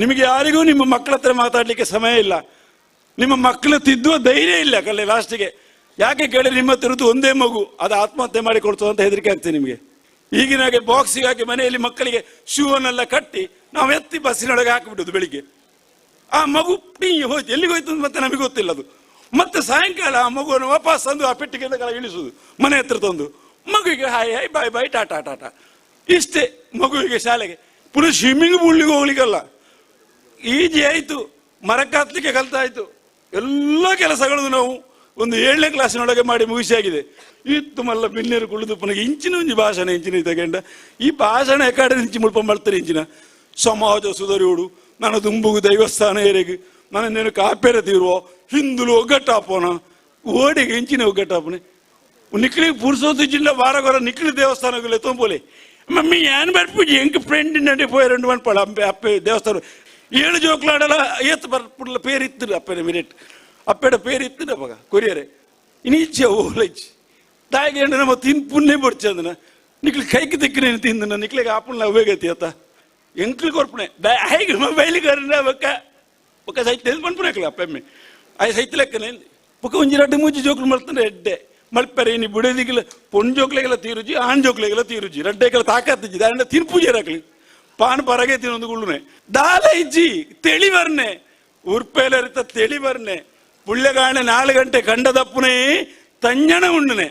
ನಿಮಗೆ ಯಾರಿಗೂ ನಿಮ್ಮ ಮಕ್ಕಳ ಹತ್ರ ಮಾತಾಡಲಿಕ್ಕೆ ಸಮಯ ಇಲ್ಲ. ನಿಮ್ಮ ಮಕ್ಕಳು ತಿದ್ದುವ ಧೈರ್ಯ ಇಲ್ಲ ಕಲೆ ಲಾಸ್ಟಿಗೆ ಯಾಕೆ ಕೇಳಿ ನಿಮ್ಮ ಹತ್ರ ಒಂದೇ ಮಗು, ಅದು ಆತ್ಮಹತ್ಯೆ ಮಾಡಿಕೊಡ್ತು ಅಂತ ಹೆದರಿಕೆ ಆಗ್ತದೆ ನಿಮಗೆ. ಈಗಿನ ಹಾಗೆ ಬಾಕ್ಸಿಗೆ ಹಾಕಿ ಮನೆಯಲ್ಲಿ ಮಕ್ಕಳಿಗೆ ಶೂ ಅನ್ನೆಲ್ಲ ಕಟ್ಟಿ ನಾವು ಎತ್ತಿ ಬಸ್ಸಿನೊಳಗೆ ಹಾಕಿಬಿಡುದು ಬೆಳಿಗ್ಗೆ. ಆ ಮಗು ಟೀ ಹೋಯ್ತು, ಎಲ್ಲಿಗೆ ಹೋಯ್ತು ಅಂತ ಮತ್ತೆ ನಮಗೆ ಗೊತ್ತಿಲ್ಲ ಅದು. ಮತ್ತೆ ಸಾಯಂಕಾಲ ಆ ಮಗುವನ್ನು ವಾಪಸ್ ತಂದು ಆ ಪೆಟ್ಟಿಗೆಯಿಂದ ಕಾಲ ಇಳಿಸುದು, ಮನೆ ಹತ್ರ ತಂದು. ಮಗುವಿಗೆ hi hi bye bye tata tata. ಇಷ್ಟೇ ಮಗುವಿಗೆ ಶಾಲೆಗೆ. ಪುನಃ ಸ್ವಿಮ್ಮಿಂಗ್ ಪೂಲ್ಗೆ ಹೋಗ್ಲಿಕ್ಕಲ್ಲ ಈಜಿ ಆಯಿತು ಮರಕ್ಕಾತ್ಲಿಕ್ಕೆ ಕಲ್ತಾಯಿತು ಎಲ್ಲ ಕೆಲಸಗಳನ್ನು ನಾವು ಒಂದು ಏಳನೇ ಕ್ಲಾಸಿನೊಳಗೆ ಮಾಡಿ ಮುಗಿಸಿಯಾಗಿದೆ ಇತ್ತು ಮಲ್ಲ ಬಿನ್ನೇರು ಕುಳಿದು ಪುನಃ ಇಂಚಿನ ಒಂಜಿ ಭಾಷಣ ಇಂಚಿನ ತಗೊಂಡ. ಈ ಭಾಷಣ ಎಕಾಡೆ ಇಂಚಿ ಮುಲ್ಪ ಮಾಡ್ತಾರೆ ಇಂಚಿನ. ಸಮಾಜ ಸುಧರಿಯೋಡು ನನ್ನ ದುಂಬುಗು ದೈವಸ್ಥಾನ ಏರೆಗೆ ನನ್ನೇನು ಕಾಪೇರ ತೀರುವ, ಹಿಂದುಲು ಒಗ್ಗಟ್ಟಾಪೋನ ಓಡಿಗೆ ಇಂಚಿನ ಒಗ್ಗಟ್ಟಾಪನೆ ನಿಕ್ಲಿಗೆ ಪುರುಷೋತ್ತು ಜಿಲ್ಲ ವಾರಗೊರ ನಿಕ್ಲಿ ದೇವಸ್ಥಾನಗಳು ತೊಂಬೋಲೆ. ಮಮ್ಮಿ, ಏನ್ ಬರ್ಪುಜಿ ಎಂಕ್ ಫ್ರೆಂಡ್ ನಡೆ ಪೋಯ ರೆಂಡು ಮನ್ಪಾಳ ಅಪ್ಪೆ ದೇವಸ್ಥಾನ. ಏಳು ಜೋಕ್ಲಾಡಲ ಏತ್ ಬರ್ಪುಡ್ಲ ಪೇರ್ ಇತ್ತು ಅಪ್ಪ ಮಿರೇಟ್ ಅಪ್ಪೆಡ ಪೇರ್ ಇತ್ತು ಅವಾಗ, ಕೊರಿಯರೆ. ಇನೀಚೆ ಓಲೈಚಿ ತಾಯಿಗೆ ಹೆಣ್ಣು ನಮ್ಮ ತಿನ್ ಪುಣ್ಯ ಅದನ್ನ ನಿಕ್ಲಿ ಕೈಗೆ ತಿಕ್ಕಿನ ತಿಂದನ, ನಿಕ್ಲಿಗೆ ಆಪುಣ್ಣ ಅವೇಗತಿ ಆತ ಎಂಕ್ಲಿ ಕೊರ್ಪಣೆ. ಹೇಗೆ ಮೊಬೈಲಿಗೆ ಬಕ್ಕ ಪಕ್ಕ ಸೈತ್ ಬಂದ್ಪುಣಕ್ಲ ಅಪ್ಪೆಮ್ಮೆ. ಆ ಸೈತ್ ಲೆಕ್ಕನೆ ಪಕ್ಕ ಒಂಜಿ ರಡ್ಡು ಮೂಜಿ ಜೋಕ್ಲು ಮಾಡ್ತಾನೆ ಎಡ್ಡೆ. ಮಲ್ಪರೆ ನೀ ಬುಡದಿಗಿಲ್ಲ, ಪೊಣ್ ಜೋಕ್ಲೆಗೆಲ್ಲ ತೀರುಜಿ, ಆಣ್ ಜೋಕ್ಲೆಗೆಲ್ಲ ತೀರುಜಿ. ರಡ್ಡೆಗೆಲ್ಲ ತಾಕತ್ತಿಜ್ಜಿ. ದಾಂಡ ತಿನ್ಪೂಜೆ ರಾಕ್ಲಿ ಪಾನ್ ಗುಳ್ಳುನೆ. ದಾಲ ಇಜ್ಜಿ ತೆಳಿ ಬರ್ನೆ ಉರ್ಪೇಲರಿತ ತೆಳಿ ಬರ್ನೆ ಪುಳ್ಳೆಗಾಣೆ ನಾಲ್ಕು ಗಂಟೆ ಕಂಡದಪ್ಪನೇ ತಂಜಣ ಉಂಡನೆ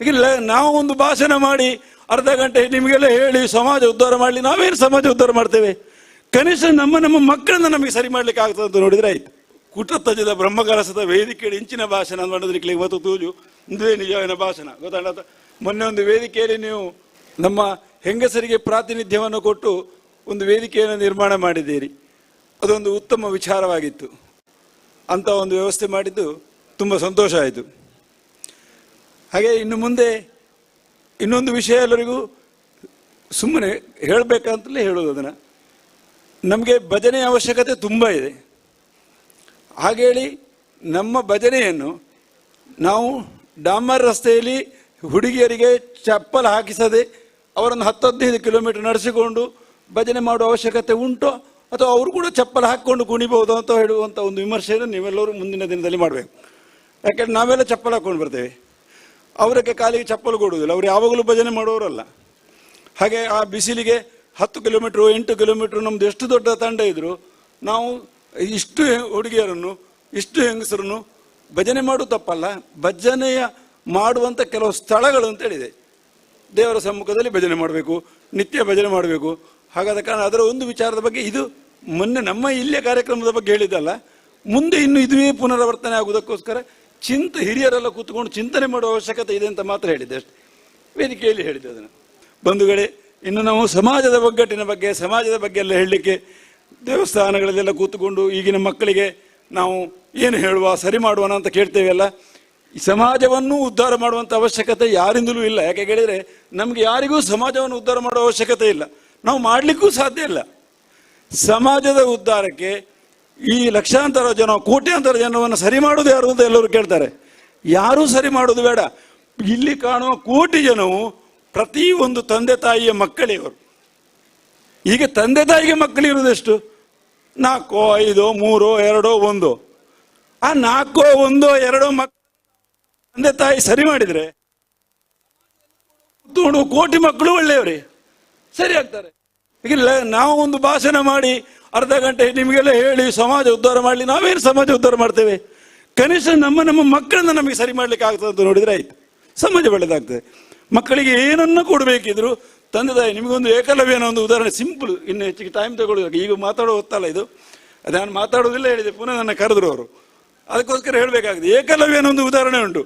ಇಲ್ಲ ನಾವು ಒಂದು ಭಾಷಣ ಮಾಡಿ ಅರ್ಧ ಗಂಟೆ ನಿಮಗೆಲ್ಲ ಹೇಳಿ ಸಮಾಜ ಉದ್ಧಾರ ಮಾಡಲಿ. ನಾವೇನು ಸಮಾಜ ಉದ್ಧಾರ ಮಾಡ್ತೇವೆ? ಕನಿಷ್ಠ ನಮ್ಮ ನಮ್ಮ ಮಕ್ಕಳನ್ನ ನಮಗೆ ಸರಿ ಮಾಡ್ಲಿಕ್ಕೆ ಆಗ್ತದೆ ಅಂತ ನೋಡಿದ್ರೆ ಆಯ್ತು. ಕುಟತಜದ ಬ್ರಹ್ಮಕಲಸದ ವೇದಿಕೆಯಲ್ಲಿ ಇಂಚಿನ ಭಾಷಣ ಮಾಡೋದಕ್ಕೆ ಇವತ್ತು ತೂಜು. ನಿಜವಿನ ಭಾಷಣ. ಗೊತ್ತಾಡ ಮೊನ್ನೆ ಒಂದು ವೇದಿಕೆಯಲ್ಲಿ ನೀವು ನಮ್ಮ ಹೆಂಗಸರಿಗೆ ಪ್ರಾತಿನಿಧ್ಯವನ್ನು ಕೊಟ್ಟು ಒಂದು ವೇದಿಕೆಯನ್ನು ನಿರ್ಮಾಣ ಮಾಡಿದ್ದೀರಿ. ಅದೊಂದು ಉತ್ತಮ ವಿಚಾರವಾಗಿತ್ತು. ಅಂತ ಒಂದು ವ್ಯವಸ್ಥೆ ಮಾಡಿದ್ದು ತುಂಬ ಸಂತೋಷ ಆಯಿತು. ಹಾಗೆ ಇನ್ನು ಮುಂದೆ ಇನ್ನೊಂದು ವಿಷಯ ಎಲ್ಲರಿಗೂ ಸುಮ್ಮನೆ ಹೇಳಬೇಕಂತಲೇ ಹೇಳೋದು ಅದನ್ನು. ನಮಗೆ ಭಜನೆ ಅವಶ್ಯಕತೆ ತುಂಬ ಇದೆ. ಹಾಗೇಳಿ ನಮ್ಮ ಭಜನೆಯನ್ನು ನಾವು ಡಾಮರ್ ರಸ್ತೆಯಲ್ಲಿ ಹುಡುಗಿಯರಿಗೆ ಚಪ್ಪಲ್ ಹಾಕಿಸದೆ ಅವರನ್ನು ಹತ್ತು ಹದಿನೈದು ಕಿಲೋಮೀಟರ್ ನಡೆಸಿಕೊಂಡು ಭಜನೆ ಮಾಡುವ ಅವಶ್ಯಕತೆ ಉಂಟೋ ಅಥವಾ ಅವರು ಕೂಡ ಚಪ್ಪಲ್ ಹಾಕ್ಕೊಂಡು ಕುಣಿಬಹುದು ಅಂತ ಹೇಳುವಂಥ ಒಂದು ವಿಮರ್ಶೆಯನ್ನು ನೀವೆಲ್ಲರೂ ಮುಂದಿನ ದಿನದಲ್ಲಿ ಮಾಡಬೇಕು. ಯಾಕೆಂದರೆ ನಾವೆಲ್ಲ ಚಪ್ಪಲ್ ಹಾಕ್ಕೊಂಡು ಬರ್ತೇವೆ. ಅವರಿಗೆ ಕಾಲಿಗೆ ಚಪ್ಪಲು ಕೊಡುವುದಿಲ್ಲ. ಅವರು ಯಾವಾಗಲೂ ಭಜನೆ ಮಾಡೋರಲ್ಲ ಹಾಗೆ ಆ ಬಿಸಿಲಿಗೆ ಹತ್ತು ಕಿಲೋಮೀಟ್ರು, ಎಂಟು ಕಿಲೋಮೀಟ್ರ್ ನಮ್ದು ಎಷ್ಟು ದೊಡ್ಡ ತಂಡ ಇದ್ದರೂ ನಾವು ಇಷ್ಟು ಹುಡುಗಿಯರನ್ನು, ಇಷ್ಟು ಹೆಂಗಸರನ್ನು ಭಜನೆ ಮಾಡು ತಪ್ಪಲ್ಲ. ಭಜನೆಯ ಮಾಡುವಂಥ ಕೆಲವು ಸ್ಥಳಗಳು ಅಂತ ಹೇಳಿದೆ. ದೇವರ ಸಮ್ಮುಖದಲ್ಲಿ ಭಜನೆ ಮಾಡಬೇಕು, ನಿತ್ಯ ಭಜನೆ ಮಾಡಬೇಕು. ಹಾಗಾದ ಕಾರಣ ಅದರ ಒಂದು ವಿಚಾರದ ಬಗ್ಗೆ ಇದು ಮೊನ್ನೆ ನಮ್ಮ ಇಲ್ಲಿಯ ಕಾರ್ಯಕ್ರಮದ ಬಗ್ಗೆ ಹೇಳಿದ್ದಲ್ಲ, ಮುಂದೆ ಇನ್ನು ಇದುವೇ ಪುನರಾವರ್ತನೆ ಆಗುವುದಕ್ಕೋಸ್ಕರ ಚಿಂತೆ ಹಿರಿಯರೆಲ್ಲ ಕೂತ್ಕೊಂಡು ಚಿಂತನೆ ಮಾಡುವ ಅವಶ್ಯಕತೆ ಇದೆ ಅಂತ ಮಾತ್ರ ಹೇಳಿದ್ದೆ ಅಷ್ಟೇ. ವೇದಿಕೆಯಲ್ಲಿ ಹೇಳಿದ್ದೆ ಅದನ್ನು. ಬಂಧುಗಳೇ, ಇನ್ನು ನಾವು ಸಮಾಜದ ಒಗ್ಗಟ್ಟಿನ ಬಗ್ಗೆ, ಸಮಾಜದ ಬಗ್ಗೆ ಎಲ್ಲ ಹೇಳಲಿಕ್ಕೆ ದೇವಸ್ಥಾನಗಳಲ್ಲೆಲ್ಲ ಕೂತ್ಕೊಂಡು ಈಗಿನ ಮಕ್ಕಳಿಗೆ ನಾವು ಏನು ಹೇಳುವ, ಸರಿ ಮಾಡುವನ ಅಂತ ಕೇಳ್ತೇವೆಲ್ಲ ಸಮಾಜವನ್ನು ಉದ್ಧಾರ ಮಾಡುವಂಥ ಅವಶ್ಯಕತೆ ಯಾರಿಂದಲೂ ಇಲ್ಲ. ಯಾಕೆ ಕೇಳಿದರೆ ನಮಗೆ ಯಾರಿಗೂ ಸಮಾಜವನ್ನು ಉದ್ಧಾರ ಮಾಡೋ ಅವಶ್ಯಕತೆ ಇಲ್ಲ. ನಾವು ಮಾಡಲಿಕ್ಕೂ ಸಾಧ್ಯ ಇಲ್ಲ. ಸಮಾಜದ ಉದ್ಧಾರಕ್ಕೆ ಈ ಲಕ್ಷಾಂತರ ಜನ, ಕೋಟ್ಯಾಂತರ ಜನವನ್ನು ಸರಿ ಮಾಡೋದು ಯಾರು ಅಂತ ಎಲ್ಲರೂ ಕೇಳ್ತಾರೆ. ಯಾರೂ ಸರಿ ಮಾಡೋದು ಬೇಡ. ಇಲ್ಲಿ ಕಾಣುವ ಕೋಟಿ ಜನವು ಪ್ರತಿ ಒಂದು ತಂದೆ ತಾಯಿಯ ಮಕ್ಕಳಿವರು ಈಗ ತಂದೆ ತಾಯಿಗೆ ಮಕ್ಕಳಿರುವುದೆಷ್ಟು ನಾಲ್ಕೋ, ಐದೋ, ಮೂರೋ, ಎರಡೋ, ಒಂದೋ. ಆ ನಾಲ್ಕೋ, ಒಂದೋ, ಎರಡೋ ಮಕ್ ತಂದೆ ತಾಯಿ ಸರಿ ಮಾಡಿದ್ರೆ ಕೋಟಿ ಮಕ್ಕಳು ಒಳ್ಳೆಯವರೇ. ಸರಿ ಆಗ್ತಾರೆ. ಈಗಿಲ್ಲ ನಾವು ಒಂದು ಭಾಷಣ ಮಾಡಿ ಅರ್ಧ ಗಂಟೆ ನಿಮಗೆಲ್ಲ ಹೇಳಿ ಸಮಾಜ ಉದ್ಧಾರ ಮಾಡಲಿ, ನಾವೇನು ಸಮಾಜ ಉದ್ಧಾರ ಮಾಡ್ತೇವೆ? ಕನಿಷ್ಠ ನಮ್ಮ ನಮ್ಮ ಮಕ್ಕಳನ್ನ ನಮಗೆ ಸರಿ ಮಾಡ್ಲಿಕ್ಕೆ ಆಗ್ತದೆ ಅಂತ ನೋಡಿದ್ರೆ ಆಯ್ತು. ಸಮಾಜ ಒಳ್ಳೆದಾಗ್ತದೆ. ಮಕ್ಕಳಿಗೆ ಏನನ್ನ ಕೊಡಬೇಕಿದ್ರು, ತಂದೆ ತಾಯಿ, ನಿಮಗೊಂದು ಏಕಲವ್ಯನ ಒಂದು ಉದಾಹರಣೆ ಸಿಂಪಲ್, ಇನ್ನು ಹೆಚ್ಚಿಗೆ ಟೈಮ್ ತಗೊಳ್ಳೋದು ಈಗ ಮಾತಾಡೋ ಹೊತ್ತಲ್ಲ ಇದು. ಅದು ನಾನು ಮಾತಾಡೋದಿಲ್ಲ ಹೇಳಿದೆ, ಪುನಃ ನನ್ನ ಕರೆದ್ರು ಅವರು. ಅದಕ್ಕೋಸ್ಕರ ಹೇಳಬೇಕಾಗಿದೆ ಏಕಲವ್ಯನ ಒಂದು ಉದಾಹರಣೆ ಉಂಟು.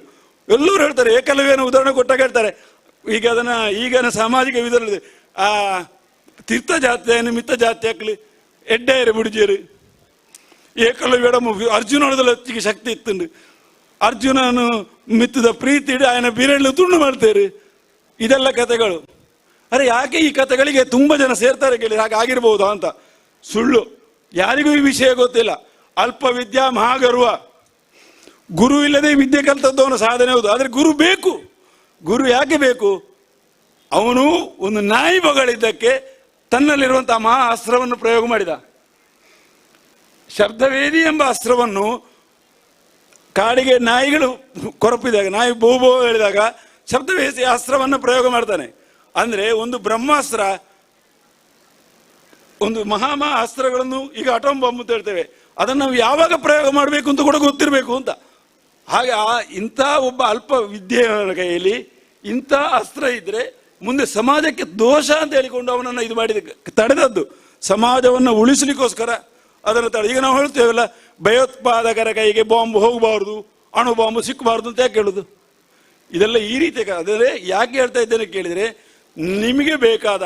ಎಲ್ಲರೂ ಹೇಳ್ತಾರೆ ಏಕಲವ್ಯನ ಉದಾಹರಣೆ ಕೊಟ್ಟಾಗ ಹೇಳ್ತಾರೆ. ಈಗ ಅದನ್ನ ಈಗಿನ ಸಾಮಾಜಿಕ ವಿಧಾನದಲ್ಲಿ, ಆ, ತೀರ್ಥ ಜಾತ್ರೆಯನ್ನು ನಿಮಿತ್ತ ಜಾತಿ ಹಾಕ್ಲಿ ಎಡ್ಡೆಯರು ಬಿಡುಜಿಯರು ಏಕಲವ್ಯಡ ಅರ್ಜುನದಲ್ಲಿ ಅತ್ತಿಗೆ ಶಕ್ತಿ ಇತ್ತುಂಡು ಅರ್ಜುನನು ಮಿತ್ತದ ಪ್ರೀತಿ ಇಡಿ ಆಯನ ಬೀರೆಳ್ಳು ತುಂಡು ಮಾಡ್ತೇರಿ. ಇದೆಲ್ಲ ಕಥೆಗಳು. ಅರೆ ಯಾಕೆ ಈ ಕಥೆಗಳಿಗೆ ತುಂಬಾ ಜನ ಸೇರ್ತಾರೆ ಕೇಳಿ, ಹಾಗೆ ಆಗಿರ್ಬೋದು ಅಂತ. ಸುಳ್ಳು. ಯಾರಿಗೂ ಈ ವಿಷಯ ಗೊತ್ತಿಲ್ಲ. ಅಲ್ಪ ವಿದ್ಯಾ ಮಹಾಗರ್ವ. ಗುರು ಇಲ್ಲದೆ ವಿದ್ಯೆ ಕಲ್ತದ್ದು ಅವನ ಸಾಧನೆ ಹೌದು. ಆದರೆ ಗುರು ಬೇಕು. ಗುರು ಯಾಕೆ ಬೇಕು? ಅವನು ಒಂದು ನಾಯಿ ಬಗಳಿದ್ದಕ್ಕೆ ತನ್ನಲ್ಲಿರುವಂತಹ ಮಹಾ ಅಸ್ತ್ರವನ್ನು ಪ್ರಯೋಗ ಮಾಡಿದ. ಶಬ್ದವೇದಿ ಎಂಬ ಅಸ್ತ್ರವನ್ನು ಕಾಡಿಗೆ ನಾಯಿಗಳು ಕೊರಪಿದಾಗ, ನಾಯಿ ಬೋ ಬೋ ಹೇಳಿದಾಗ ಶಬ್ದವೇದಿ ಅಸ್ತ್ರವನ್ನು ಪ್ರಯೋಗ ಮಾಡ್ತಾನೆ. ಅಂದರೆ ಒಂದು ಬ್ರಹ್ಮಾಸ್ತ್ರ, ಒಂದು ಮಹಾಮಾ ಅಸ್ತ್ರಗಳನ್ನು ಈಗ ಅಟೋಮ್ ಬಾಂಬ್ ಅಂತ ಹೇಳ್ತೇವೆ. ಅದನ್ನು ನಾವು ಯಾವಾಗ ಪ್ರಯೋಗ ಮಾಡಬೇಕು ಅಂತ ಕೂಡ ಗೊತ್ತಿರಬೇಕು ಅಂತ. ಹಾಗೆ ಇಂಥ ಒಬ್ಬ ಅಲ್ಪ ವಿದ್ಯೆಯವರ ಕೈಯಲ್ಲಿ ಇಂಥ ಅಸ್ತ್ರ ಇದ್ರೆ ಮುಂದೆ ಸಮಾಜಕ್ಕೆ ದೋಷ ಅಂತ ಹೇಳಿಕೊಂಡು ಅವನನ್ನು ಇದು ಮಾಡಿದ ತಡೆದದ್ದು. ಸಮಾಜವನ್ನು ಉಳಿಸಲಿಕ್ಕೋಸ್ಕರ ಅದನ್ನು ತಡೆ. ಈಗ ನಾವು ಹೇಳ್ತೇವಲ್ಲ, ಭಯೋತ್ಪಾದಕರ ಕೈಗೆ ಬಾಂಬ್ ಹೋಗಬಾರ್ದು, ಅಣು ಬಾಂಬ್ ಸಿಕ್ಕಬಾರ್ದು ಅಂತ ಯಾಕೆ ಹೇಳುದು? ಇದೆಲ್ಲ ಈ ರೀತಿ ಆದರೆ ಯಾಕೆ ಹೇಳ್ತಾ ಇದ್ದೇನೆ ಕೇಳಿದರೆ, ನಿಮಗೆ ಬೇಕಾದ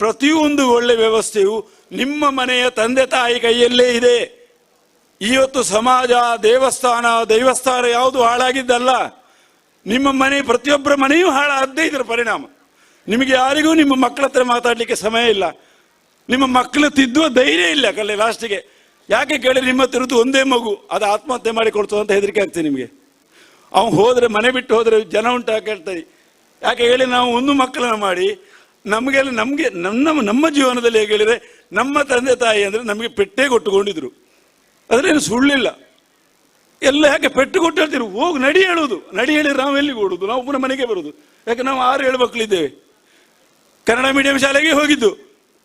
ಪ್ರತಿಯೊಂದು ಒಳ್ಳೆ ವ್ಯವಸ್ಥೆಯು ನಿಮ್ಮ ಮನೆಯ ತಂದೆ ತಾಯಿ ಕೈಯಲ್ಲೇ ಇದೆ. ಇವತ್ತು ಸಮಾಜ, ದೇವಸ್ಥಾನ, ದೈವಸ್ಥಾನ ಯಾವುದು ಹಾಳಾಗಿದ್ದಲ್ಲ, ನಿಮ್ಮ ಮನೆ, ಪ್ರತಿಯೊಬ್ಬರ ಮನೆಯೂ ಹಾಳಾದ್ದೇ ಇದರ ಪರಿಣಾಮ. ನಿಮಗೆ ಯಾರಿಗೂ ನಿಮ್ಮ ಮಕ್ಕಳ ಹತ್ರ ಮಾತಾಡಲಿಕ್ಕೆ ಸಮಯ ಇಲ್ಲ. ನಿಮ್ಮ ಮಕ್ಕಳು ತಿದ್ದುವ ಧೈರ್ಯ ಇಲ್ಲ ಕಲೆ ಲಾಸ್ಟಿಗೆ ಯಾಕೆ ಕೇಳಿ ನಿಮ್ಮ ತಿರುತು ಒಂದೇ ಮಗು, ಅದು ಆತ್ಮಹತ್ಯೆ ಮಾಡಿಕೊಡ್ತು ಅಂತ ಹೆದರಿಕೆ ಆಗ್ತದೆ ನಿಮಗೆ. ಅವನು ಹೋದರೆ, ಮನೆ ಬಿಟ್ಟು ಹೋದರೆ ಜನ ಉಂಟಾ ಕೇಳ್ತಾರೆ. ಯಾಕೆ ಹೇಳಿ ನಾವು ಒಂದು ಮಕ್ಕಳನ್ನ ಮಾಡಿ, ನಮಗೆಲ್ಲ ನಮಗೆ, ನಮ್ಮ ನಮ್ಮ ಜೀವನದಲ್ಲಿ ಹೇಗೆ ಹೇಳಿದರೆ, ನಮ್ಮ ತಂದೆ ತಾಯಿ ಅಂದರೆ ನಮಗೆ ಪೆಟ್ಟೇ ಕೊಟ್ಟುಕೊಂಡಿದ್ರು. ಅದ್ರೇನು ಸುಳ್ಳಿಲ್ಲ. ಎಲ್ಲ ಯಾಕೆ ಪೆಟ್ಟು ಕೊಟ್ಟು ಹೇಳ್ತೀರಿ? ಹೋಗಿ ನಡಿ ಹೇಳುದು. ನಡಿ ಹೇಳಿದ್ರೆ ನಾವು ಎಲ್ಲಿಗೆ ಓಡುದು? ನಾವು ಪುನಃ ಮನೆಗೆ ಬರುದು. ಯಾಕೆ ನಾವು ಆರು ಏಳು ಮಕ್ಕಳಿದ್ದೇವೆ ಕನ್ನಡ ಮೀಡಿಯಂ ಶಾಲೆಗೆ ಹೋಗಿದ್ದು.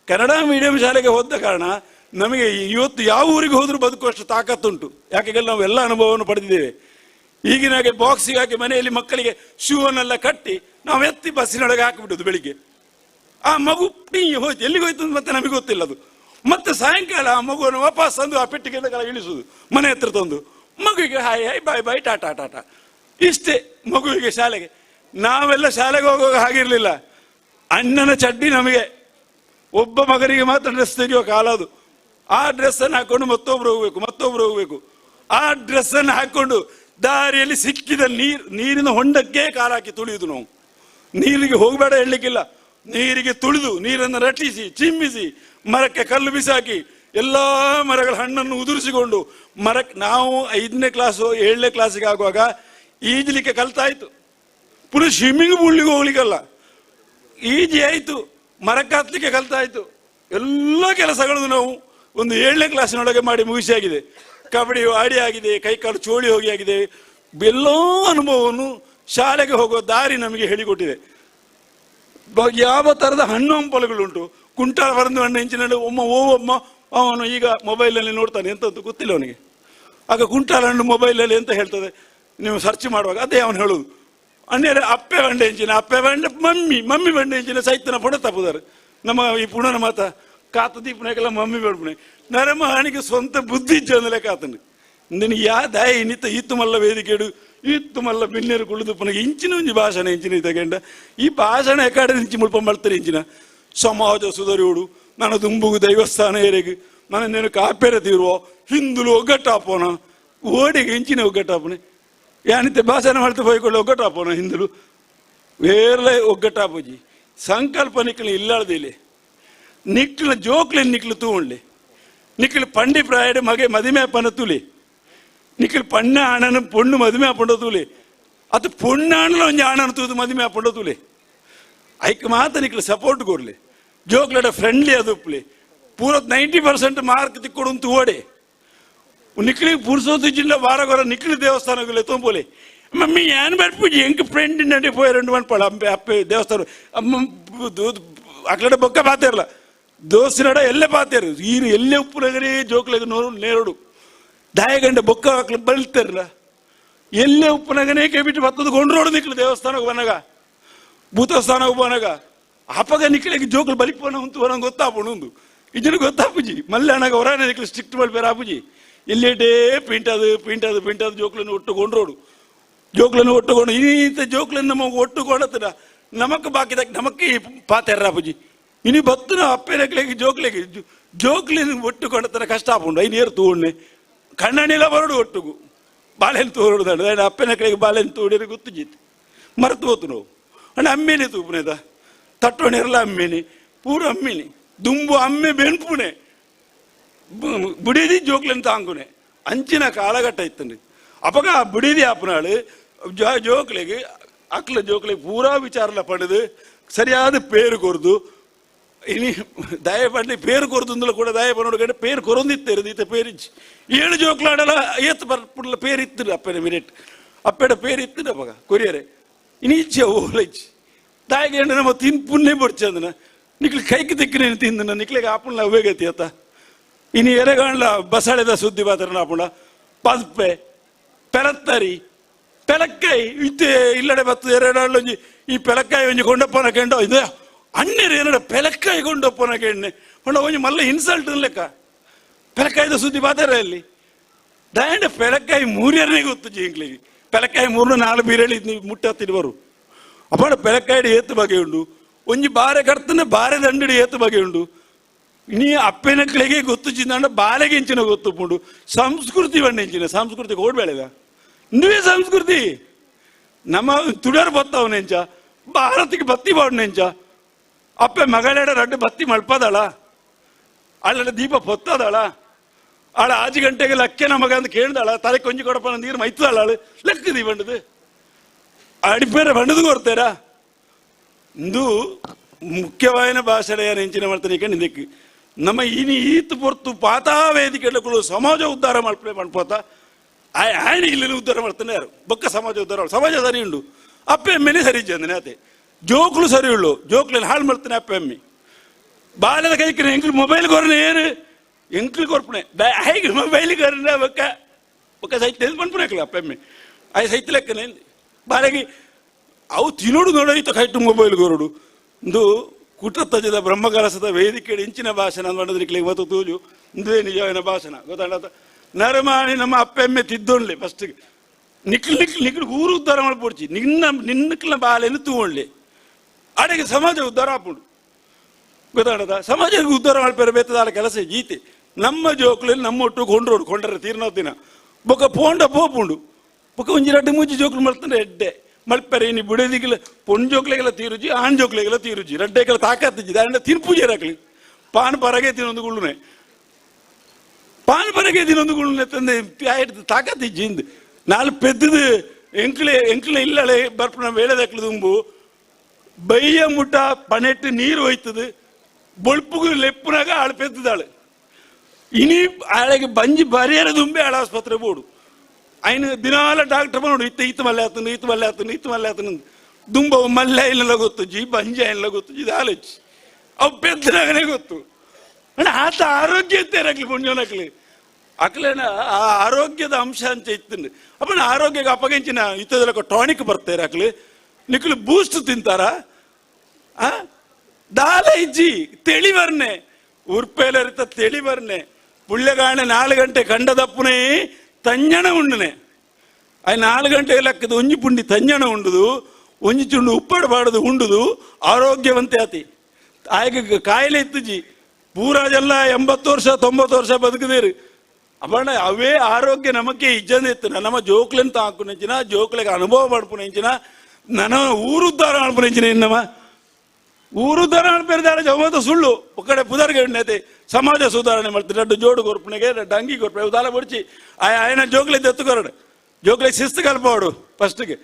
ಕನ್ನಡ ಮೀಡಿಯಂ ಶಾಲೆಗೆ ಹೋದ ಕಾರಣ ನಮಗೆ ಇವತ್ತು ಯಾವ ಊರಿಗೆ ಹೋದರೂ ಬದುಕುವಷ್ಟು ತಾಕತ್ತುಂಟು. ಯಾಕೆ ನಾವು ಎಲ್ಲ ಅನುಭವವನ್ನು ಪಡೆದಿದ್ದೇವೆ. ಈಗಿನ ಹಾಗೆ ಬಾಕ್ಸಿಗೆ ಹಾಕಿ ಮನೆಯಲ್ಲಿ ಮಕ್ಕಳಿಗೆ ಶೂ ಅನ್ನೆಲ್ಲ ಕಟ್ಟಿ ನಾವು ಎತ್ತಿ ಬಸ್ಸಿನೊಳಗೆ ಹಾಕಿಬಿಡೋದು ಬೆಳಿಗ್ಗೆ. ಆ ಮಗು ಟೀ ಹೋಯ್ತು. ಎಲ್ಲಿಗೆ ಹೋಯ್ತು? ಅಂತ ಮತ್ತೆ ನಮಗೆ ಗೊತ್ತಿಲ್ಲ ಅದು. ಮತ್ತೆ ಸಾಯಂಕಾಲ ಆ ಮಗುವನ್ನು ವಾಪಸ್ ತಂದು ಆ ಪೆಟ್ಟಿಗೆ ಕೆಳಗೆ ಇಳಿಸುದು ಮನೆ ಹತ್ರ ತಂದು. ಮಗುವಿಗೆ hi hi, bye bye, tata tata. ಇಷ್ಟೇ ಮಗುವಿಗೆ ಶಾಲೆಗೆ. ನಾವೆಲ್ಲ ಶಾಲೆಗೆ ಹೋಗುವಾಗ ಹಾಗಿರಲಿಲ್ಲ. ಅಣ್ಣನ ಚಡ್ಡಿ ನಮಗೆ. ಒಬ್ಬ ಮಗನಿಗೆ ಮಾತ್ರ ಡ್ರೆಸ್ ತೆಗೆಯುವ ಕಾಲ ಅದು. ಆ ಡ್ರೆಸ್ಸನ್ನು ಹಾಕೊಂಡು ಮತ್ತೊಬ್ರು ಹೋಗ್ಬೇಕು ಮತ್ತೊಬ್ರು ಹೋಗ್ಬೇಕು. ಆ ಡ್ರೆಸ್ಸನ್ನು ಹಾಕೊಂಡು ದಾರಿಯಲ್ಲಿ ಸಿಕ್ಕಿದ ನೀರು, ನೀರಿನ ಹೊಂಡಕ್ಕೆ ಕಾಲಾಕಿ ತುಳಿಯುದು ನಾವು. ನೀರಿಗೆ ಹೋಗಬೇಡ ಹೇಳಲಿಕ್ಕಿಲ್ಲ. ನೀರಿಗೆ ತುಳಿದು ನೀರನ್ನು ರಟ್ಟಿಸಿ, ಚಿಮ್ಮಿಸಿ ಮರಕ್ಕೆ ಕಲ್ಲು ಬಿಸಾಕಿ ಎಲ್ಲ ಮರಗಳ ಹಣ್ಣನ್ನು ಉದುರಿಸಿಕೊಂಡು ಮರಕ್ಕೆ ನಾವು ಐದನೇ ಕ್ಲಾಸು ಏಳನೇ ಕ್ಲಾಸಿಗೆ ಆಗುವಾಗ ಈಜಲಿಕ್ಕೆ ಕಲ್ತಾಯ್ತು ಪುನಃ ಸ್ವಿಮ್ಮಿಂಗ್ ಪೂಲಿಗೆ ಹೋಗ್ಲಿಕ್ಕಲ್ಲ. ಈಜಿ ಆಯಿತು. ಮರಕ್ಕೆ ಹತ್ತಲಿಕ್ಕೆ ಕಲ್ತಾಯ್ತು ಎಲ್ಲ ಕೆಲಸಗಳನ್ನು ನಾವು ಒಂದು ಏಳನೇ ಕ್ಲಾಸಿನೊಳಗೆ ಮಾಡಿ ಮುಗಿಸಿಯಾಗಿದೆ ಕಬಡ್ಡಿ ಆಡಿ ಆಗಿದೆ ಕೈಕಾಲು ಚೋಳಿ ಹೋಗಿ ಆಗಿದೆ. ಎಲ್ಲ ಅನುಭವವನ್ನು ಶಾಲೆಗೆ ಹೋಗುವ ದಾರಿ ನಮಗೆ ಹೇಳಿಕೊಟ್ಟಿದೆ. ಯಾವ ಥರದ ಹಣ್ಣು ಹಂಪಲುಗಳುಂಟು ಕುಂಟಾಳ ಬರಂದು ಅಣ್ಣ ಹೆಂಚಿನಲ್ಲಿ ಒಮ್ಮ ಓ ಒಮ್ಮ ಅವನು ಈಗ ಮೊಬೈಲಲ್ಲಿ ನೋಡ್ತಾನೆ ಎಂಥದ್ದು ಗೊತ್ತಿಲ್ಲ ಅವನಿಗೆ. ಆಗ ಕುಂಟಾಳ ಹಣ್ಣು ಮೊಬೈಲಲ್ಲಿ ಎಂತ ಹೇಳ್ತದೆ? ನೀವು ಸರ್ಚ್ ಮಾಡುವಾಗ ಅದೇ ಅವನು ಹೇಳುದು. ಅಣ್ಣ ಅಪ್ಪೆ ಬಂಡೆ ಹೆಂಚಿನ, ಅಪ್ಪೆ ಬಂಡೆ ಮಮ್ಮಿ ಮಮ್ಮಿ ಬಂಡೆ ಹೆಂಚಿನ ಸೈತನ ಪುಣ ತಪ್ಪುದಾರೆ ನಮ್ಮ ಈ ಪುಣನ ಮಾತ, ಕಾತ ದೀಪನಕ್ಕೆಲ್ಲ ಮಮ್ಮಿ ಬೇಡ್ಪುಣೆ. ನರಮ ಹಣಿಗೆ ಸ್ವಂತ ಬುದ್ಧಿ ಇಜ್ಜ ಅಂದಲೇ ಕಾತಂಡು ನಿನಗೆ ಯಾ ದಾಯ ಇನ್ನಿತ ಈತ್ತು ಮಲ್ಲ ವೇದಿಕೆಡು ಈತ್ತು ಮಲ್ಲ ಬಿನ್ನೇರು ಕುಳಿದು ಪುನಃ ಇಂಚಿನ ಒಂಜಿ ಭಾಷಣ ಇಂಚಿನ ತಗೊಂಡ ಈ ಭಾಷಣ ಎಕಾಡೆ ಇಂಚಿ ಮುಳ್ಪ ಮಾಡ್ತಾರೆ ಇಂಚಿನ ಸಮಾಜ ಸುಧರಿಯೋಡು ನನ್ನ ದುಂಬುಗು ದೈವಸ್ಥಾನ ಏರೆಗೆ, ನನ್ನ ನೆನಕ ಆಪೇರ ತೀರುವ, ಹಿಂದುಲು ಒಗ್ಗಟ್ಟಾಪೋಣ ಓಡಿಗೆ ಇಂಚಿನ ಒಗ್ಗಟ್ಟಾಪನೆ. ಯಾನಿತ್ತೆ ಭಾಷಣ ಮಾಡ್ತಾ ಬೈಕೊಳ್ಳಿ ಒಗ್ಗಟ್ಟಾಪೋಣ ಹಿಂದುಲು? ವೇರ್ಲೆ ಒಗ್ಗಟ್ಟಾಪೋಜಿ. ಸಂಕಲ್ಪ ನಿಕ್ಕಲು ಇಲ್ಲಾಳ್ದಿಲ್ಲಿ ನಿಕ್ಲ ಜೋಕ್ಲಿ ನಿಕ್ಲು ತೂಂಡ್ಲಿ ನಿಕ್ಲು ಪಂಡಿ ಪ್ರಾಯಡೆ ಮಗೆ ಮದುವೆ ಅಪ್ಪನ ತುಲಿ. ನಿಕ್ಲು ಪಣ್ಣ ಹಣನ ಪೊಣ್ಣು ಮದುವೆ ಅಪ್ಪಂಡ ತುಲಿ. ಅದು ಪೊಣ್ಣು ಹಣ್ಣು ಒಂಜಿ ಹಣನ ತೂದು ಮದುವೆ ಅಪ್ಪಂಡ ತುಲಿ. ಐಕ್ ಮಾತ ನಿಕ್ಲು ಸಪೋರ್ಟ್ ಕೊರ್ಲಿ. ಜೋಕ್ಲಡ ಫ್ರೆಂಡ್ಲಿ ಅದು ಉಪ್ಲಿ ಪೂರ ನೈಂಟಿ ಪರ್ಸೆಂಟ್ ಮಾರ್ಕ್ ತಿಕ್ಕೊಡು ಅಂತ ಓಡೆ ನಿಕ್ಲಿಗೆ ಪುರ್ಸೋದು ಜಿಲ್ಲೆ ವಾರಗೊರ ನಿಕ್ಲಿ ದೇವಸ್ಥಾನಗಳು ತೊಂಬೋಲೆ ಮಮ್ಮಿ ಏನ್ ಬರ್ಪೂಜಿ ಎಂಕ್ ಫ್ರೆಂಡ್ ನಡಿ ಪೋಯ రెండు ಮನ್ಪಳ ಅಂಬೆ ಅಪ್ಪೆ ದೇವಸ್ಥಾನ ಅಮ್ಮ ಅಕ್ಲಡೆ ಬೊಕ್ಕ ಪಾತಿರಲ್ಲ ದೋಸ್ತಿನಡ ಎಲ್ಲೇ ಪಾತಿರು ಈರು ಎಲ್ಲೇ ಉಪ್ಪು ನಗರಿ ಜೋಕ್ಲೆಗೆ ನೋಡು ನೇರಡು ದಾಯಗಂಡ ಬೊಕ್ಕ ಅಕ್ಲ ಬಲ್ತಾರಲ್ಲ ಎಲ್ಲೇ ಉಪ್ಪು ನಗನೇ ಬಿಟ್ಟು ಬತ್ತದ ಗೊಂಡ್ರೋಡು ನಿಕ್ಲು ದೇವಸ್ಥಾನಕ್ಕೆ ಬನಗ ಭೂತಸ್ಥಾನಕ್ಕೆ ಅಪ್ಪಗ ನಿಕ್ಲಿಗೆ ಜೋಕ್ಲು ಬಲಿಪೋನ ಉಂಟು ನಂಗೆ ಗೊತ್ತಾಪುಣು ಒಂದು ಇದನ್ನು ಗೊತ್ತಾಪುಜಿ ಮಲ್ಲೆ ಅಣ್ಣಗ ಹೊರನೆ ನಿಕ್ಲು ಸ್ಟ್ರಿಕ್ಟ್ ಮಲ್ಪೇರ ಆಪುಜಿ ಎಲ್ಲೇಟೇ ಪಿಂಟದು ಪಿಂಟದು ಪಿಂಟದು ಜೋಕ್ಲನ್ನು ಒಟ್ಟು ಗೊಂಡ್ರೋಡು ಜೋಕ್ಲನ್ನು ಒಟ್ಟುಕೊಂಡು ಈತ ಜೋಕ್ಲನ್ನು ನಮಗೆ ಒಟ್ಟುಕೊಂಡತ್ತಿನ ನಮಕ್ ಬಾಕಿದಾಗ ನಮಕ್ಕೆ ಪಾತೆರ ಪೂಜಿ ಇನಿ ಬತ್ತುನ ಅಪ್ಪೆನಕ್ಲೆಗೆ ಜೋಕ್ಲೆಗೆ ಜೋಕ್ಲಿನ ತರ ಕಷ್ಟ ಆಪುಂಡು. ಐ ನೀರು ತೂಣ್ಣೆ ಕಣ್ಣಣಿಲ ಬರಡು ಒಟ್ಟುಗು. ಬಾಳೆನ್ ತೂರಡು ದಂಡ. ಅಪ್ಪೆನಕ್ಲೆಗೆ ಬಾಳೆನ್ ತೂಡಿದ್ರೆ ಗೊತ್ತು ಜೀತು. ಮರೆತು ನಾವು ಅಣ್ಣ, ಅಮ್ಮೇನೆ ತೂಪುನೆದ? ತಟ್ಟೋಣಿರಲ ಅಮ್ಮಿನಿ ಪೂರ ಅಮ್ಮಿನಿ ದುಂಬು ಅಮ್ಮೆ ಬೆನ್ಪುಣೆ ಬುಡಿದಿ ಜೋಕ್ಲನ್ ತಾಂಗುನೆ ಅಂಚಿನ ಕಾಲಘಟ್ಟ ಇತ್ತಂಡಿ ಅಪಗ ಬುಡಿದಿ ಆಪನಾಳು ಜೋಕ್ಲಿಗೆ, ಅಕ್ಲ ಜೋಕ್ಲಿಗೆ ಪೂರಾ ವಿಚಾರಲ ಪಡೆದು ಸರಿಯಾದ ಪೇರು ಕೊರ್ದು, ಇನಿ ದಯ ಪಂಡಿ ಪೇರು ಕೊರದುಂದಲ ಕೂಡ ದಯ ಪನ್ನೋಡು ಪೇರು ಕೊರೊಂದಿತ್ತೇರು ಈತ ಪೇರಿಚ್ ಏಳು ಜೋಕ್ಲಾಡಲ, ಏತ್ ಬರ್ಪುಡ್ಲ ಪೇರಿತ್ತಿರು ಅಪ್ಪನ ಮಿನಿಟ್. ಅಪ್ಪೆಡ ಪೇರಿತ್ತಿನ ಅಪಗ, ಕೊರಿಯರೆ. ಇನೀಚೆ ಓಲೈಚಿ ದಾಯಿಗೆ ಏನಾರ ಮತ್ತೆ ಇನ್ ಪುಣ್ಯ ಬಡ್ಚ ಅದನ್ನ ನಿಕ್ಲಿ ಕೈಕ್ ತಿಕ್ಕಿನ ತಿಂದ ನಿಕ್ಲಿಗೆ ಆಪಣ ಉಬೇಗೈತಿ ಆತ ಇನ್ನು ಎರೆಗಾಣ್ಲ ಬಸಳೆದ ಸುದ್ದಿ ಬಾತರನ ಆಪಣ ಪದ್ಪೆ, ಪೆಲತ್ತರಿ ಪೆಲಕ್ಕಾಯಿ ಇತ್ತೆ, ಇಲ್ಲಡೆ ಬತ್ತು ಎರಡಾಳ್ಲೊಂಜಿ ಈ ಪೆಲಕ್ಕಾಯಿ ಒಂಜಿ ಕೊಂಡಪ್ಪನ ಕೆಂಡ, ಇದು ಅಣ್ಣರು ಏನಡ ಪೆಲಕ್ಕಾಯಿ ಕೊಂಡಪ್ಪನ ಕೆಣ್ಣೆ. ಹೊಂಡ ಒಂಜಿ ಮಲ್ಲ ಇನ್ಸಲ್ಟ್ ಲೆಕ್ಕ. ಪೆಲಕ್ಕಾಯಿದ ಸುದ್ದಿ ಬಾತಾರ ಅಲ್ಲಿ. ದಯಂಡ ಪೆಲಕ್ಕಾಯಿ ಮೂರ್ಯರನೇ ಗೊತ್ತು ಜಿಂಕ್ಲಿಗೆ ಪೆಲಕ್ಕಾಯಿ ಮೂರ್ನ ನಾಲ್ಕು ಬೀರಳಿ ಮುಟ್ಟತ್ತಿದ್ ಬರು ಪೆಲಕ್ಕಾಯಿ ಏತ್ತು ಬಗೆ ಉಂಡು ಒಂಜಿ ಬಾರೆ ಕರ್ತನ ಬಾರೆ ದಂಡಡಿ ಏತ್ತು ಬಗೆ ಉಂಡು ಇನಿ ಅಪ್ಪೆನಕ್ಳಿಗೆ ಗೊತ್ತು ಚಿಂದ ಬಾಲೆಗೆ ಇಂಚಿನ ಗೊತ್ತು ಪುಂಡು ಸಂಸ್ಕೃತಿ ಬಣ್ಣ ಇಂಚಿನ ಸಂಸ್ಕೃತಿ ಕೋಡ್ಬೇಳೆದ ನೀವೇ ಸಂಸ್ಕೃತಿ ನಮ್ಮ ತುಡರ್ ಬತ್ತವ್ ನೆಂಚ ಭಾರತಕ್ಕೆ ಬತ್ತಿ ಬಾಡ್ ನೆಂಚ ಅಪ್ಪೆ ಮಗಳೆಡ ರಡ್ಡು ಬತ್ತಿ ಮಲ್ಪದಳ ಅಳ್ಳ ದೀಪ ಪೊತ್ತದಳ ಆಳ ಆಜು ಗಂಟೆಗೆ ಲಕ್ಕೆ ನಮಗ ಅಂತ ಕೇಳ್ದಾಳ ತಲೆ ಕೊಂಜಿ ಕೊಡಪ್ಪ ನೀರು ಮೈತದಾಳ ಆಳು ಲೆಕ್ಕದಿ ಬಂಡದು ಅಡಿಪೇರೆ ಬಂಡದು ಕೊಡ್ತೇರಾ ಇಂದು ಮುಖ್ಯವಾದ ಭಾಷೆಯ ನೆಂಚಿನ ಮಾಡ್ತಾನೆ ಈಗ ನಿಂದಕ್ಕೆ ನಮ್ಮ ಇನಿ ಈತ್ ಪೊರ್ತು ಪಾತಾ ವೇದಿಕೆಗಳು ಸಮಾಜ ಉದ್ಧಾರ ಮಾಡ್ಪೇ ಮಾಡ್ಕೋತ ಆಯ್ನ ಇಲ್ಲಿ ಉದ್ಧಾರ ಮಾಡ್ತಾನೆ ಯಾರು ಬೊಕ್ಕ ಸಮಾಜ ಉದ್ಧಾರ ಮಾಡ್- ಸಮಾಜ ಸರಿ ಉಂಡು ಅಪ್ಪ ಎಮ್ಮೆನೆ ಸರಿ ಚಂದನೆ ಅದೇ ಜೋಕ್ಲು ಸರಿ ಉಳ್ಳು ಜೋಕ್ಲಲ್ಲಿ ಹಾಳು ಮಾಡ್ತಾನೆ ಅಪ್ಪ ಎಮ್ಮೆ ಬಾಲದ ಕೈಕಿನ ಎಂಕ್ಲು ಮೊಬೈಲ್ ಕೊರನೆ ಏರು ಎಂಕ್ಲು ಕೊರ್ಪಣೆ ಹೇಗೆ ಮೊಬೈಲ್ ಕೊರನೆ ಬೊಕ್ಕ ಬೊಕ್ಕ ಸೈತ್ ಎಲ್ಲಿ ಬಂದ್ಬಿಡಕ್ಲ ಅಪ್ಪ ಎಮ್ಮೆ ಆಯ್ ಸೈತ್ ಲೆಕ್ಕನೆ ಬಾಲಗಿ ಅವು ತಿನ್ನೋಡು ನೋಡೋಯ್ತು ಕೈಟು ಮೊಬೈಲ್ ಗೋರುಡು. ಇಂದು ಕುಟತ್ತಜದ ಬ್ರಹ್ಮಕಲಸದ ವೇದಿಕೆ ಇಂಚಿನ ಭಾಷಣ ಮಾಡಿದ್ರಿಕ್ಲಿಗೆ ಇವತ್ತು ತೂಜು. ಇಂದೇ ನಿಜವಾದ ಭಾಷಣ. ಗೊತ್ತಾಂಡ ನರಮಾಣಿ ನಮ್ಮ ಅಪ್ಪೆಮ್ಮೆ ತಿದ್ದೊಳ್ಳೆ ಫಸ್ಟ್ಗೆ ನಿಕ್ಲು ನಿಕ್ಲು ನಿಕ್ಲು ಊರು ಉದ್ಧಾರ ಮಾಡ್ಬಿಡ್ಚಿ. ನಿನ್ನ ನಿನ್ನಕ್ಲ ಬಾಲೆಯನ್ನು ತೂಗೊಳ್ಳೆ ಅಡೆಗೆ ಸಮಾಜ ಉದ್ಧಾರ ಆಗ್ಬಿಡು. ಗೊತ್ತಾಡದ ಸಮಾಜಕ್ಕೆ ಉದ್ಧಾರ ಮಾಡ್ಪೇರೆ ಬೇತದಾಲ ಕೆಲಸ ಗೀತೆ. ನಮ್ಮ ಜೋಕ್ಲಲ್ಲಿ ನಮ್ಮ ಒಟ್ಟು ಕೊಂಡ್ರೋಡು ಕೊಂಡ್ರೆ ತೀರ್ನೋ ದಿನ ಬೊಕ್ಕ ಪೋಂಡ ಪೋಪುಂಡು. ಬೊಕ್ಕ ಒಂಜಿ ರಡ್ಡು ಮೂಜಿ ಜೋಕ್ಲು ಮಾಡ್ತಾನೆ ಎಡ್ಡೆ. ಮಲ್ಪೆರೆ ಇನಿ ಬುಡದಿಗಿಲ್ಲ ಪೊಣ್ ಜೋಕ್ಲೆಗೆಲ್ಲ ತೀರುಜಿ, ಆಣ್ ಜೋಕ್ಲೆಗೆಲ್ಲ ತೀರುಜಿ. ರಡ್ಡೆಗೆಲ್ಲ ತಾಕತ್ತಿಜ್ಜಿ ದಾಂಡ ತಿನ್ಪೂಜೆ ರಾಕ್ಲಿ ಪಾನ್ ಪರಗೆ ತಿನ್ನೊಂದು ಗುಳ್ಳುನೆ. ಪಾನ್ ಪರಗೆ ತಿನ್ನೊಂದು ಗುಳ್ಳುನೆ ತಂದೆ ಆಯ್ತು ತಾಕತ್ತಿಜ್ಜಿ ಇಂದು. ನಾಲ್ ಪೆದ್ದದು ಎಂಕ್ಲೆ ಎಂಕ್ಲೆ ಇಲ್ಲಳೆ ಬರ್ಪನ ವೇಳೆದಕ್ಲು ತುಂಬು ಬೈಯ ಮುಟ್ಟ ಪನೆಟ್ಟು ನೀರು ಹೋಯ್ತದೆ ಬೊಳ್ಪುಗು ಲೆಪ್ಪುನಾಗ ಆಳು ಪೆದ್ದಾಳು ಇನಿ ಆಳಿಗೆ ಬಂಜಿ ಬರಿಯರೆ ತುಂಬೆ ಆಳ ಆಸ್ಪತ್ರೆ ಬೋಡು. ఆయన దినాల డాక్టర్ మనోడు ఇత్త ఈత మళ్ళీ అవుతుంది ఈత మళ్ళీ అవుతుంది ఈత మళ్ళీ అవుతుంది దుంబ మళ్ళీ ఆయనలో ಗೊತ್ತುಜ್ಜಿ ಬಂಜಿ ఆయనలో ಗೊತ್ತುಜ್ಜಿ ಇದು ಆಲೋಚಿ ಅವು ಪೆದ್ದನಾಗನೇ ಗೊತ್ತು ಅಂದ್ರೆ ಆತ ಆರೋಗ್ಯ ಇತ್ತೇರಕ್ಲಿ ಪುಣ್ಯೋನಕ್ಲಿ ಅಕ್ಲೇನ ಆ ಆರೋಗ್ಯದ ಅಂಶ ಅಂತ ಇತ್ತು ಅಪ್ಪನ ಆರೋಗ್ಯಕ್ಕೆ ಅಪಗಿಂಚಿನ ಇತ್ತದಲ್ಲ ಟಾನಿಕ್ ಬರ್ತಾರೆ ಅಕ್ಲಿ ನಿಕ್ಲು ಬೂಸ್ಟ್ ತಿಂತಾರ ಆ ದಾಲ ಇಜ್ಜಿ ತೆಳಿ ಬರ್ನೆ ಉರ್ಪೇಲರಿತ ತೆಳಿ ಬರ್ನೆ ಪುಳ್ಯಗಾಣೆ ನಾಲ್ಕು ಗಂಟೆ ಕಂಡದಪ್ಪನೇ ತಂಜಣ ಉಂಡನೆ ಅಯ್ಯ ನಾಲ್ಕು ಗಂಟೆ ಲೆಕ್ಕದ ಒಂಜಿ ಪುಂಡಿ ತಂಜಣ ಉಂಡುದು ಒಂಜಿ ಚುಂಡು ಉಪ್ಪಡಬಾರದು ಉಂಡುದು ಆರೋಗ್ಯವಂತೆ ಆತಿ ಆಯ್ಕೆ ಕಾಯಿಲೆ ಇತ್ತುಜಿ ಪೂರಾಜೆಲ್ಲ ಎಂಬತ್ತು ವರ್ಷ ತೊಂಬತ್ತು ವರ್ಷ ಬದುಕದೇರು ಅಪ್ಪಣ್ಣ ಅವೇ ಆರೋಗ್ಯ ನಮಕ್ಕೆ ಇಜ್ಜಂದ ಇತ್ತು ನಮ್ಮ ಜೋಕ್ಲೆಂತ ಹಾಕುನೆಂಚಿನ ಜೋಕ್ಲೆಗೆ ಅನುಭವ ಮಾಡ್ಪುನೆಂಚಿನ ನನ್ನ ಊರು ಉದ್ಧಾರ ಮಾಡ್ಪುನೆಂಚಿನ ಇನ್ನಮ್ಮ ఊరుద్ధరణ పెరిదాడ జమత సుళ్ళు. ఒక్కడే పుదరగడిని అయితే సమాజ సుధారణ మళ్ళీ రెండు జోడు కొరుపునిగా రెండు అంగీ కొరుపు. ఉదాల పొడిచి ఆయన జోకులకి తెత్తుకోరడు జోకులకి శిస్తు కలిపోడు ఫస్ట్కి